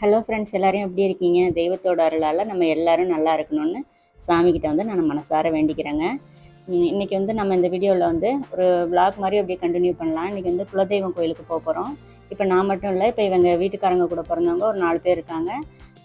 Hello friends எல்லாரையும் எப்படி இருக்கீங்க? தெய்வத்தோட அருளால் நம்ம எல்லாரும் நல்லா இருக்கணும்னு சாமிக்கிட்ட வந்து நான் மனசார வேண்டிக்கிறேங்க. இன்றைக்கி வந்து நம்ம இந்த வீடியோவில் வந்து ஒரு விளாக் மாதிரி அப்படியே கண்டினியூ பண்ணலாம். இன்றைக்கி வந்து குலதெய்வம் கோயிலுக்கு போக போகிறோம் இப்போ நான் மட்டும் இல்லை இப்போ இவங்க வீட்டுக்காரங்க கூட பிறந்தவங்க ஒரு நாலு பேர் இருக்காங்க.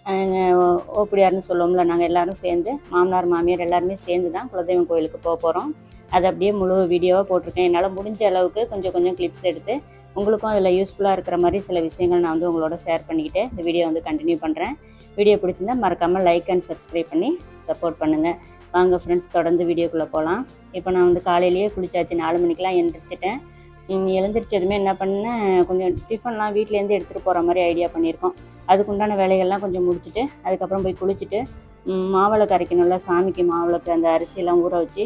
ஓப்படியார்னு சொல்லுவோம்ல நாங்கள் எல்லாரும் சேர்ந்து மாமனார் மாமியார் எல்லாருமே சேர்ந்து தான் குலதெய்வம் கோயிலுக்கு போக போகிறோம் அதை அப்படியே முழு வீடியோவாக போட்டிருக்கேன். என்னால் முடிஞ்ச அளவுக்கு கொஞ்சம் கொஞ்சம் கிளிப்ஸ் எடுத்து உங்களுக்கும் அதில் யூஸ்ஃபுல்லாக இருக்கிற மாதிரி சில விஷயங்கள் நான் வந்து உங்களோட ஷேர் பண்ணிக்கிட்டு இந்த வீடியோ வந்து கண்டினியூ பண்ணுறேன் வீடியோ பிடிச்சிருந்தா மறக்காமல் லைக் அண்ட் சப்ஸ்கிரைப் பண்ணி சப்போர்ட் பண்ணுங்கள் வாங்க ஃப்ரெண்ட்ஸ் தொடர்ந்து வீடியோக்குள்ளே போகலாம் இப்போ நான் வந்து காலையிலேயே குளிச்சாச்சு நாலு மணிக்கெலாம் எழுந்திரிச்சிட்டேன் எழுந்திரிச்சதுமே என்ன பண்ணேன் கொஞ்சம் டிஃபன்லாம் வீட்டிலேருந்து எடுத்துகிட்டு போகிற மாதிரி ஐடியா பண்ணியிருக்கோம். அதுக்குண்டான வேலைகள்லாம் கொஞ்சம் முடிச்சுட்டு அதுக்கப்புறம் போய் குளிச்சுட்டு மாவளை கரைக்கணும்ல சாமிக்கு மாவிளக்கு அந்த அரிசியெல்லாம் ஊற வச்சு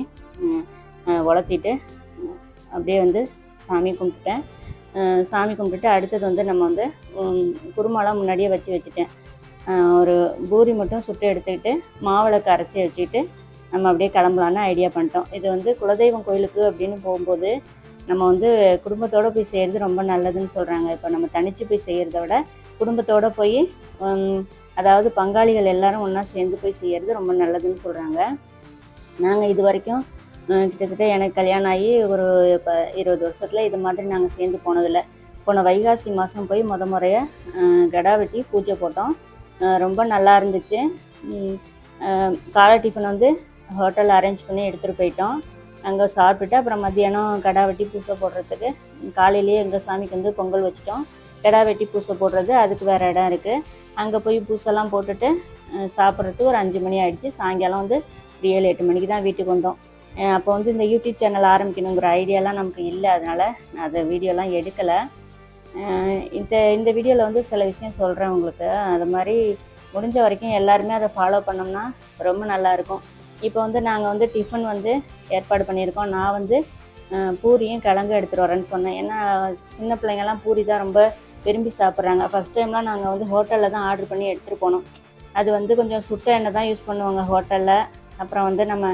உலர்த்திட்டு அப்படியே வந்து சாமி கும்பிட்டுட்டேன். சாமி கும்பிட்டுட்டு அடுத்தது வந்து நம்ம வந்து குருமாலாம் முன்னாடியே வச்சு வச்சுட்டேன். ஒரு பூரி மட்டும் சுட்டு எடுத்துக்கிட்டு மாவிளக்கு அரைச்சி வச்சுக்கிட்டு நம்ம அப்படியே கிளம்பலான்னு ஐடியா பண்ணிட்டோம். இது வந்து குலதெய்வம் கோயிலுக்கு அப்படின்னு போகும்போது நம்ம வந்து குடும்பத்தோடு போய் செய்கிறது ரொம்ப நல்லதுன்னு சொல்கிறாங்க இப்போ நம்ம தனித்து போய் செய்கிறத விட குடும்பத்தோடு போய் அதாவது பங்காளிகள் எல்லாரும் ஒன்றா சேர்ந்து போய் செய்கிறது ரொம்ப நல்லதுன்னு சொல்கிறாங்க நாங்கள் இது வரைக்கும் கிட்டத்தட்ட எனக்கு கல்யாணம் ஆகி ஒரு இப்போ இருபது வருஷத்தில் இது மாதிரி நாங்கள் சேர்ந்து போனதில்லை. போன வைகாசி மாதம் போய் முத முறையாக கடா வெட்டி பூஜை போட்டோம். ரொம்ப நல்லா இருந்துச்சு. காலை டிஃபன் வந்து ஹோட்டல் அரேஞ்ச் பண்ணி எடுத்துகிட்டு போயிட்டோம். அங்கே சாப்பிட்டுட்டு அப்புறம் மத்தியானம் கடா வெட்டி பூசை போடுறதுக்கு. காலையிலேயே எங்கள் சாமிக்கு வந்து பொங்கல் வச்சிட்டோம். கிடா வெட்டி பூசை போடுறது அதுக்கு வேறு இடம் இருக்குது அங்கே போய் பூசெல்லாம் போட்டுட்டு சாப்பிட்றதுக்கு ஒரு அஞ்சு மணி ஆகிடுச்சு சாயங்காலம் வந்து ஒரு ஏழு எட்டு மணிக்கு தான் வீட்டுக்கு வந்தோம். அப்போ வந்து இந்த யூடியூப் சேனல் ஆரம்பிக்கணுங்கிற ஐடியாலாம் நமக்கு இல்லை. அதனால் நான் அதை வீடியோலாம் எடுக்கலை. இந்த இந்த வீடியோவில் வந்து சில விஷயம் சொல்கிறேன் உங்களுக்கு. அது மாதிரி முடிஞ்ச வரைக்கும் எல்லாருமே அதை ஃபாலோ பண்ணோம்னா ரொம்ப நல்லாயிருக்கும் இப்போ வந்து நாங்கள் வந்து டிஃபன் வந்து ஏற்பாடு பண்ணியிருக்கோம். நான் வந்து பூரியும் கிழங்கு எடுத்துகிட்டு வரேன்னு சொன்னேன். ஏன்னா சின்ன பிள்ளைங்கள்லாம் பூரி தான் ரொம்ப விரும்பி சாப்பிட்றாங்க. ஃபஸ்ட் டைம்லாம் நாங்கள் வந்து ஹோட்டலில் தான் ஆர்டர் பண்ணி எடுத்துகிட்டு போனோம். அது வந்து கொஞ்சம் சுட்ட எண்ணெய் தான் யூஸ் பண்ணுவாங்க ஹோட்டலில். அப்புறம் வந்து நம்ம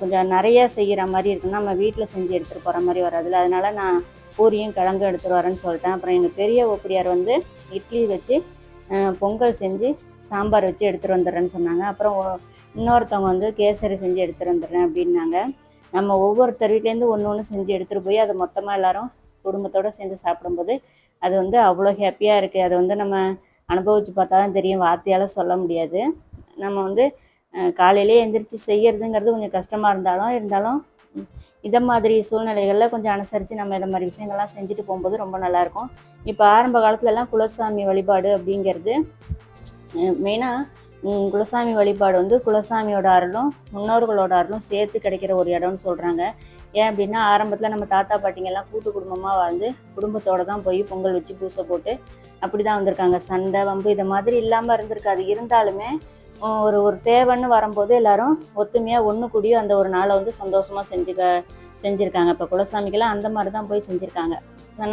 கொஞ்சம் நிறைய செய்கிற மாதிரி இருக்குன்னா நம்ம வீட்டில் செஞ்சு எடுத்துகிட்டு போகிற மாதிரி வராதுல அதனால நான் பூரியும் கிழங்கு எடுத்துகிட்டு வரேன்னு சொல்லிட்டேன். அப்புறம் எங்கள் பெரிய ஒப்படியார் வந்து இட்லி வச்சு பொங்கல் செஞ்சு சாம்பார் வச்சு எடுத்துகிட்டு வந்துடுறேன்னு சொன்னாங்க. அப்புறம் இன்னொருத்தவங்க வந்து கேசரி செஞ்சு எடுத்துகிட்டு வந்துடுறேன் அப்படின்னாங்க. நம்ம ஒவ்வொருத்தர் வீட்லேருந்து ஒன்று ஒன்று செஞ்சு எடுத்துகிட்டு போய் அதை மொத்தமாக எல்லாரும் குடும்பத்தோடு சேர்ந்து சாப்பிடும்போது அது வந்து அவ்வளோ ஹாப்பியாக இருக்குது அதை வந்து நம்ம அனுபவித்து பார்த்தா தான் தெரியும். வார்த்தையால் சொல்ல முடியாது. நம்ம வந்து காலையிலே எந்திரிச்சு செய்யறதுங்கிறது கொஞ்சம் கஷ்டமாக இருந்தாலும் இருந்தாலும் இதை மாதிரி சூழ்நிலைகளில் கொஞ்சம் அனுசரித்து நம்ம இதை மாதிரி விஷயங்கள்லாம் செஞ்சுட்டு போகும்போது ரொம்ப நல்லாயிருக்கும் இப்போ ஆரம்ப காலத்துலலாம் குலசாமி வழிபாடு அப்படிங்கிறது மெயினாக குலசாமி வழிபாடு வந்து குலசாமியோட அருளும் முன்னோர்களோட அருளும் சேர்த்து கிடைக்கிற ஒரு இடம்னு சொல்கிறாங்க ஏன் அப்படின்னா ஆரம்பத்தில் நம்ம தாத்தா பாட்டிங்கெல்லாம் கூட்டு குடும்பமாக வாழ்ந்து குடும்பத்தோடு தான் போய் பொங்கல் வச்சு பூசை போட்டு அப்படி தான் வந்திருக்காங்க. சண்டை வம்பு இது மாதிரி இல்லாமல் இருந்திருக்காது. இருந்தாலுமே ஒரு ஒரு தேவைன்னு வரும்போது எல்லாரும் ஒத்துமையாக ஒன்று கூடியும் அந்த ஒரு நாளை வந்து சந்தோஷமாக செஞ்சுக்க செஞ்சுருக்காங்க. இப்போ குலசாமிக்கெல்லாம் அந்த மாதிரி தான் போய் செஞ்சுருக்காங்க.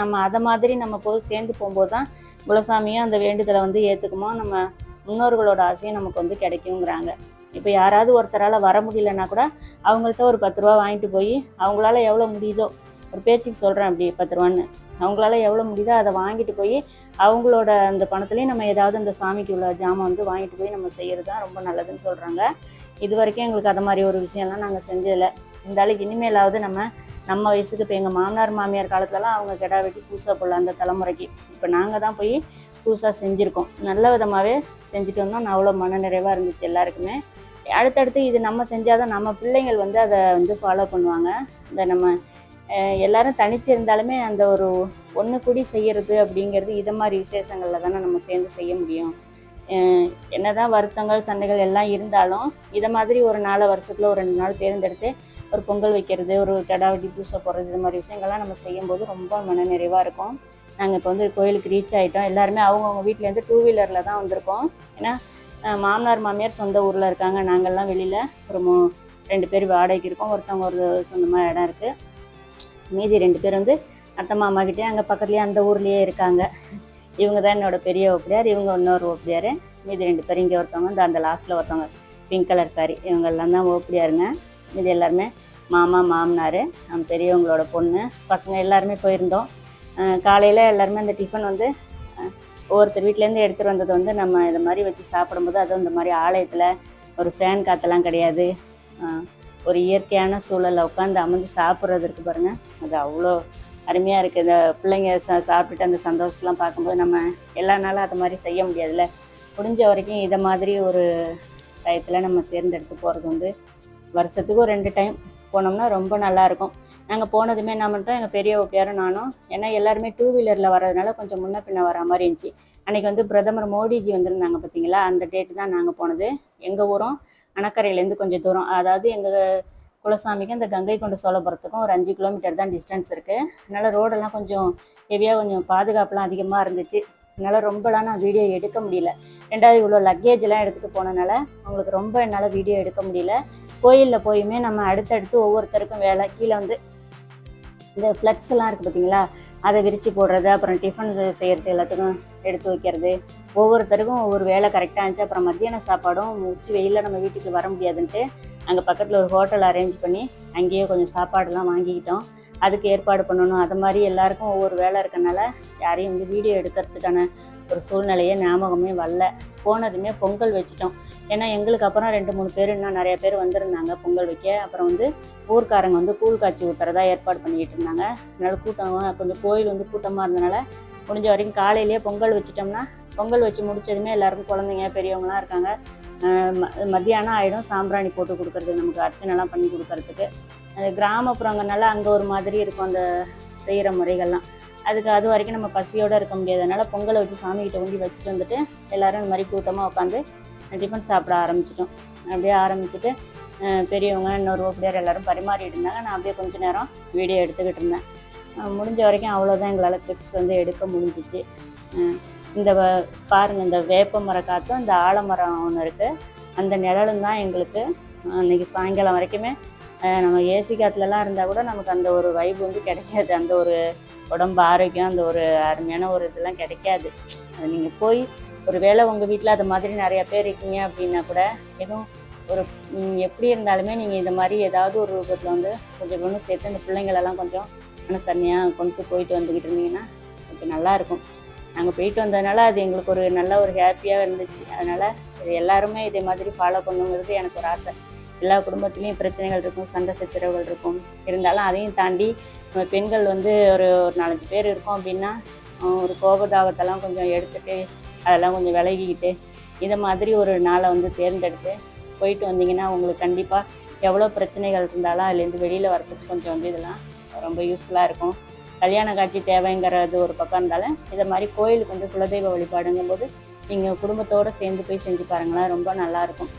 நம்ம அதை மாதிரி நம்ம போய் சேர்ந்து போகும்போது தான் குலசாமியும் அந்த வேண்டுதலை வந்து ஏற்றுக்குமோ நம்ம முன்னோர்களோட ஆசையும் நமக்கு வந்து கிடைக்குங்கிறாங்க. இப்போ யாராவது ஒருத்தரால் வர முடியலன்னா கூட அவங்கள்ட்ட ஒரு பத்து ரூபா வாங்கிட்டு போய் அவங்களால எவ்வளோ முடியுதோ ஒரு பேச்சுக்கு சொல்கிறேன் அப்படி பத்து ரூபான்னு அவங்களால எவ்வளோ முடியுதோ அதை வாங்கிட்டு போய் அவங்களோட அந்த பணத்துலேயும் நம்ம ஏதாவது அந்த சாமிக்கு உள்ள ஜாமான் வந்து வாங்கிட்டு போய் நம்ம செய்கிறது தான் ரொம்ப நல்லதுன்னு சொல்கிறாங்க இது வரைக்கும் எங்களுக்கு அது மாதிரி ஒரு விஷயம்லாம் நாங்கள் செஞ்சதில்லை. இருந்தாலும் இனிமேலாவது நம்ம நம்ம வயசுக்கு இப்போ எங்கள் மாமனார் மாமியார் காலத்துலலாம் அவங்க கிடா வெட்டி பூசா போடல அந்த தலைமுறைக்கு. இப்போ நாங்கள் தான் போய் புதுசாக செஞ்சுருக்கோம். நல்ல விதமாகவே செஞ்சுட்டு வந்தோம் நான் அவ்வளோ மன நிறைவாக இருந்துச்சு எல்லாருக்குமே. அடுத்தடுத்து இது நம்ம செஞ்சால் தான் நம்ம பிள்ளைங்கள் வந்து அதை வந்து ஃபாலோ பண்ணுவாங்க. இந்த நம்ம எல்லாரும் தனிச்சு இருந்தாலுமே அந்த ஒரு ஒன்று கூடி செய்யறது அப்படிங்கிறது இதை மாதிரி விசேஷங்களில் தானே நம்ம சேர்ந்து செய்ய முடியும். என்ன தான் வருத்தங்கள் சண்டைகள் எல்லாம் இருந்தாலும் இதை மாதிரி ஒரு நாலு வருஷத்தில் ஒரு ரெண்டு நாள் தேர்ந்தெடுத்து ஒரு பொங்கல் வைக்கிறது ஒரு கடாவடி பூசை போடுறது இது மாதிரி விஷயங்கள்லாம் நம்ம செய்யும்போது ரொம்ப மன நிறைவாக இருக்கும். நாங்கள் இப்போ வந்து கோயிலுக்கு ரீச் ஆகிட்டோம் எல்லாருமே அவங்கவுங்க வீட்டிலேருந்து டூ வீலரில் தான் வந்திருக்கோம். ஏன்னா மாமனார் மாமியார் சொந்த ஊரில் இருக்காங்க. நாங்கள்லாம் வெளியில் ஒரு மூ ரெண்டு பேர் வாடகைக்கு இருக்கோம். ஒருத்தவங்க ஒரு சொந்தமாக இடம் இருக்குது மீதி ரெண்டு பேர் வந்து அத்தை மாமாக்கிட்டே அங்கே பக்கத்துலேயே அந்த ஊர்லேயே இருக்காங்க. இவங்க தான் என்னோட பெரிய ஓப்படியார் இவங்க இன்னொரு ஓப்படியார். மீதி ரெண்டு பேர் இங்கே ஒருத்தவங்க இந்த அந்த லாஸ்ட்டில் ஒருத்தவங்க பிங்க் கலர் சாரி இவங்கெல்லாம் தான் ஓப்படியாருங்க. மீதி எல்லாருமே மாமா மாமனார் நம்ம பெரியவங்களோட பொண்ணு. பசங்க எல்லாருமே போயிருந்தோம். காலையில் எல்லாருமே அந்த டிஃபன் வந்து ஒவ்வொருத்தர் வீட்டிலேருந்து எடுத்துகிட்டு வந்தது வந்து நம்ம இதை மாதிரி வச்சு சாப்பிடும்போது அதுவும் இந்த மாதிரி ஆலயத்தில் ஒரு ஃபேன் காற்றெல்லாம் கிடையாது. ஒரு இயற்கையான சூழலில் உட்காந்து அமர்ந்து சாப்பிட்றது இருக்குது பாருங்கள் அது அவ்வளோ அருமையாக இருக்குது இந்த பிள்ளைங்க சா சாப்பிட்டுட்டு அந்த சந்தோஷத்தெலாம் பார்க்கும்போது நம்ம எல்லா நாளும் அது மாதிரி செய்ய முடியாதுல்ல. முடிஞ்ச வரைக்கும் இதை மாதிரி ஒரு டயத்தில் நம்ம தேர்ந்தெடுத்து போகிறது வந்து வருஷத்துக்கு ஒரு ரெண்டு டைம் போனோம்னா ரொம்ப நல்லாயிருக்கும். நாங்கள் போனதுமே என்ன பண்ணுறோம் எங்கள் பெரிய ஓப்பியாரும் நானும் ஏன்னா எல்லாருமே டூ வீலரில் வர்றதுனால கொஞ்சம் முன்ன பின்ன வர மாதிரி இருந்துச்சு. அன்றைக்கி வந்து பிரதமர் மோடிஜி வந்திருந்தாங்க பார்த்தீங்களா அந்த டேட்டு தான் நாங்கள் போனது. எங்கள் ஊரும் அணக்கரையிலேருந்து கொஞ்சம் தூரம் அதாவது எங்கள் குலசாமிக்கு அந்த கங்கை கொண்ட சோழபுரத்துக்கும் ஒரு அஞ்சு கிலோமீட்டர் தான் டிஸ்டன்ஸ் இருக்குது அதனால் ரோடெல்லாம் கொஞ்சம் ஹெவியாக கொஞ்சம் பாதுகாப்புலாம் அதிகமாக இருந்துச்சு. அதனால் ரொம்பலாம் நான் வீடியோ எடுக்க முடியல. ரெண்டாவது இவ்வளோ லக்கேஜ்லாம் எடுத்துகிட்டு போனதுனால அவங்களுக்கு ரொம்ப என்னால் வீடியோ எடுக்க முடியல. கோயிலில் போயுமே நம்ம அடுத்தடுத்து ஒவ்வொருத்தருக்கும் வேலை. கீழே வந்து இந்த ஃப்ளக்ஸ் எல்லாம் இருக்குது பார்த்தீங்களா அதை விரித்து போடுறது அப்புறம் டிஃபன் செய்கிறது எல்லாத்துக்கும் எடுத்து வைக்கிறது. ஒவ்வொருத்தருக்கும் ஒவ்வொரு வேலை கரெக்டாக இருந்துச்சு. அப்புறம் மத்தியான சாப்பாடும் உச்சி வெயிலில் நம்ம வீட்டுக்கு வர முடியாதுன்ட்டு அங்கே பக்கத்தில் ஒரு ஹோட்டல் அரேஞ்ச் பண்ணி அங்கேயே கொஞ்சம் சாப்பாடுலாம் வாங்கிக்கிட்டோம். அதுக்கு ஏற்பாடு பண்ணணும். அது மாதிரி எல்லாருக்கும் ஒவ்வொரு வேலை இருக்கனால யாரையும் வந்து வீடியோ எடுக்கிறதுக்கான ஒரு சூழ்நிலையே ஞாபகமே வரல. போனதுமே பொங்கல் வச்சுட்டோம். ஏன்னா எங்களுக்கு அப்புறம் ரெண்டு மூணு பேர் இன்னும் நிறைய பேர் வந்திருந்தாங்க பொங்கல் வைக்க. அப்புறம் வந்து ஊர்க்காரங்க வந்து கூழ் காய்ச்சி ஊற்றுறதா ஏற்பாடு பண்ணிக்கிட்டு இருந்தாங்க. அதனால கூட்டம் கொஞ்சம் கோயில் வந்து கூட்டமாக இருந்தனால முடிஞ்ச வரைக்கும் காலையிலேயே பொங்கல் வச்சிட்டோம்னா பொங்கல் வச்சு முடிச்சதுமே எல்லாருக்கும் குழந்தைங்க பெரியவங்களாம் இருக்காங்க. ம- மத்தியானம் ஆகிடும் சாம்பிராணி போட்டு கொடுக்குறது நமக்கு அர்ச்சனைலாம் பண்ணி கொடுக்கறதுக்கு. அது கிராமப்புறங்கனால அங்கே ஒரு மாதிரி இருக்கும் அந்த செய்கிற முறைகள்லாம். அதுக்கு அது வரைக்கும் நம்ம பசியோடு இருக்க முடியாதனால பொங்கலை வச்சு சாமிகிட்ட ஊண்டி வச்சுட்டு வந்துட்டு எல்லோரும் இந்த மாதிரி கூட்டமாக உட்காந்து டிஃபன் சாப்பிட ஆரம்பிச்சிட்டோம். அப்படியே ஆரம்பிச்சுட்டு பெரியவங்க இன்னொரு ஓப்படியார் எல்லோரும் பரிமாறிட்டு இருந்தாங்க. நான் அப்படியே கொஞ்ச நேரம் வீடியோ எடுத்துக்கிட்டு இருந்தேன். முடிஞ்ச வரைக்கும் அவ்வளோதான் எங்களால் கிளிப்ஸ் வந்து எடுக்க முடிஞ்சிச்சு. இந்த வ- இந்த வேப்ப மர காற்றும் இந்த ஆலமரம் ஒன்று இருக்குது அந்த நிழலும் தான் எங்களுக்கு அன்றைக்கி சாயங்காலம் வரைக்குமே நம்ம ஏசி காற்றுலலாம் இருந்தால் கூட நமக்கு அந்த ஒரு வைப் வந்து கிடைக்காது. அந்த ஒரு உடம்பு ஆரோக்கியம் அந்த ஒரு அருமையான ஒரு இதெல்லாம் கிடைக்காது. அது நீங்கள் போய் ஒரு வேளை உங்கள் வீட்டில் அது மாதிரி நிறைய பேர் இருக்கீங்க அப்படின்னா கூட எதுவும் ஒரு எப்படி இருந்தாலுமே நீங்கள் இந்த மாதிரி ஏதாவது ஒரு ரூபத்தில் வந்து கொஞ்சம் ஒன்று சேர்த்து இந்த பிள்ளைங்களெல்லாம் கொஞ்சம் மனசன்மையாக கொண்டு போயிட்டு வந்துக்கிட்டு இருந்தீங்கன்னா கொஞ்சம் நல்லா இருக்கும். நாங்கள் போயிட்டு வந்ததுனால அது எங்களுக்கு ஒரு நல்ல ஒரு ஹாப்பியாக இருந்துச்சு. அதனால் இது எல்லாருமே இதே மாதிரி ஃபாலோ பண்ணுங்கிறது எனக்கு ஒரு ஆசை. எல்லா குடும்பத்துலேயும் பிரச்சனைகள் இருக்கும் சண்டை சச்சரவுகள் இருக்கும். இருந்தாலும் அதையும் தாண்டி நம்ம பெண்கள் வந்து ஒரு ஒரு நாலஞ்சு பேர் இருக்கோம் அப்படின்னா ஒரு கோபதாபத்தெல்லாம் கொஞ்சம் எடுத்துகிட்டு அதெல்லாம் கொஞ்சம் விலகிக்கிட்டு இதை மாதிரி ஒரு நாளை வந்து தேர்ந்தெடுத்து போயிட்டு வந்தீங்கன்னா உங்களுக்கு கண்டிப்பாக எவ்வளோ பிரச்சனைகள் இருந்தாலும் அதுலேருந்து வெளியில் வரதுக்கு கொஞ்சம் வந்து இதெல்லாம் ரொம்ப யூஸ்ஃபுல்லாக இருக்கும். கல்யாண காட்சி தேவைங்கிறது ஒரு பக்கம் இருந்தாலும் இதை மாதிரி கோயிலுக்கு வந்து குலதெய்வ வழிபாடுங்கும்போது நீங்கள் குடும்பத்தோடு சேர்ந்து போய் செஞ்சு பாருங்களேன் ரொம்ப நல்லாயிருக்கும்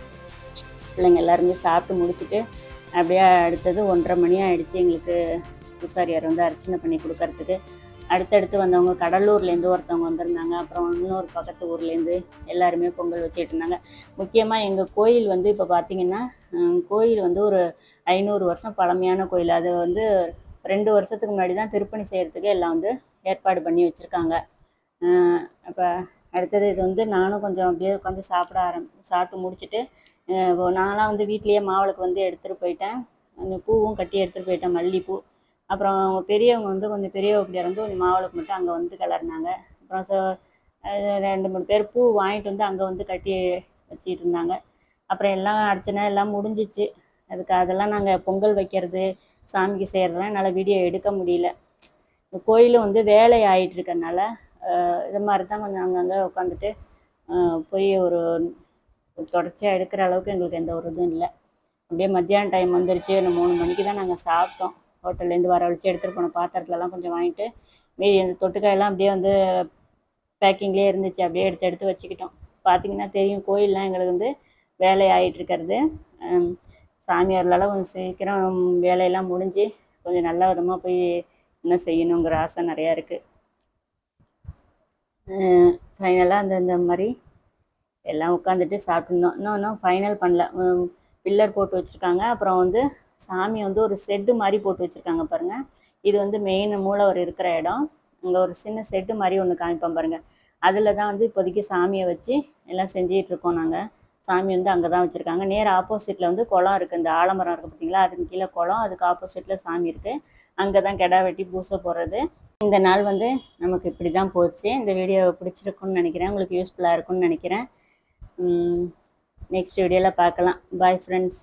பிள்ளைங்க எல்லாருமே சாப்பிட்டு முடிச்சுட்டு அப்படியே அடுத்தது ஒன்றரை மணி ஆகிடுச்சு எங்களுக்கு பூசாரியார் வந்து அர்ச்சனை பண்ணி கொடுக்கறதுக்கு. அடுத்தடுத்து வந்தவங்க கடலூர்லேருந்து ஒருத்தவங்க வந்திருந்தாங்க. அப்புறம் இன்னொரு பக்கத்து ஊர்லேருந்து எல்லாருமே பொங்கல் வச்சுட்டு இருந்தாங்க. முக்கியமாக எங்கள் கோயில் வந்து இப்போ பார்த்தீங்கன்னா கோயில் வந்து ஒரு ஐநூறு வருஷம் பழமையான கோயில். அது வந்து ரெண்டு வருஷத்துக்கு முன்னாடி தான் திருப்பணி செய்கிறதுக்கு எல்லாம் வந்து ஏற்பாடு பண்ணி வச்சுருக்காங்க. அப்போ அடுத்தது இது வந்து நானும் கொஞ்சம் அப்படியே உட்காந்து சாப்பிட ஆரம் சாப்பிட்டு முடிச்சுட்டு அஹ் நான்லாம் வந்து வீட்லேயே மாவிளக்கு வந்து எடுத்துகிட்டு போயிட்டேன். அந்த பூவும் கட்டி எடுத்துகிட்டு போயிட்டேன் மல்லிப்பூ. அப்புறம் அவங்க பெரியவங்க வந்து கொஞ்சம் பெரிய அப்படியார் வந்து கொஞ்சம் மாவளுக்கு மட்டும் அங்கே வந்து கிளறினாங்க. அப்புறம் சோ ரெண்டு மூணு பேர் பூ வாங்கிட்டு வந்து அங்கே வந்து கட்டி வச்சிட்டு இருந்தாங்க. அப்புறம் எல்லாம் அர்ச்சனை எல்லாம் முடிஞ்சிச்சு. அதுக்கு அதெல்லாம் நாங்கள் பொங்கல் வைக்கிறது சாமிக்கு செய்கிறதெல்லாம் என்னால் வீடியோ எடுக்க முடியல. இந்த கோயிலும் வந்து வேலை ஆகிட்டு இருக்கனால இது மாதிரி தான் கொஞ்சம் அங்கங்கே உட்காந்துட்டு போய் ஒரு தொடர்ச்சியாக எடுக்கிற அளவுக்கு எங்களுக்கு எந்த ஒரு இதுவும் இல்லை. அப்படியே மத்தியான டைம் வந்துருச்சு. இந்த மூணு மணிக்கு தான் நாங்கள் சாப்பிட்டோம். ஹோட்டல்லேருந்து வரவழைச்சு எடுத்துகிட்டு போன பாத்திரத்துலலாம் கொஞ்சம் வாங்கிட்டு மீதி அந்த தொட்டுக்காயெல்லாம் அப்படியே வந்து பேக்கிங்லேயே இருந்துச்சு. அப்படியே எடுத்து எடுத்து வச்சுக்கிட்டோம். பார்த்தீங்கன்னா தெரியும் கோயிலெலாம் எங்களுக்கு வந்து வேலை ஆயிட்டு சாமியார்லால கொஞ்சம் சீக்கிரம் வேலையெல்லாம் முடிஞ்சு கொஞ்சம் நல்ல விதமாக போய் என்ன செய்யணுங்கிற ஆசை நிறையா இருக்குது ஃபைனலாக அந்த இந்த மாதிரி எல்லாம் உட்காந்துட்டு சாப்பிட்ருந்தோம் இன்னும் இன்னும் ஃபைனல் பண்ணல. பில்லர் போட்டு வச்சுருக்காங்க. அப்புறம் வந்து சாமி வந்து ஒரு செட்டு மாதிரி போட்டு வச்சுருக்காங்க பாருங்கள் இது வந்து மெயின் மூலவர் இருக்கிற இடம். அங்கே ஒரு சின்ன செட்டு மாதிரி ஒன்று காமிப்போம் பாருங்கள் அதில் தான் வந்து இப்போதைக்கு சாமியை வச்சு எல்லாம் செஞ்சிட்டு இருக்கோம் நாங்கள் சாமி வந்து அங்கே தான் வச்சுருக்காங்க. நேர் ஆப்போசிட்டில் வந்து குளம் இருக்குது இந்த ஆலமரம் இருக்குது பார்த்தீங்களா அதுக்கு கீழே குளம் அதுக்கு ஆப்போசிட்டில் சாமி இருக்குது அங்கே தான் கிடா வெட்டி பூசை போடுறது இந்த நாள் வந்து நமக்கு இப்படி தான் போச்சு. இந்த வீடியோ பிடிச்சிருக்குன்னு நினைக்கிறேன். உங்களுக்கு யூஸ்ஃபுல்லாக இருக்கும்னு நினைக்கிறேன். நெக்ஸ்ட் வீடியோவில் பார்க்கலாம். Bye friends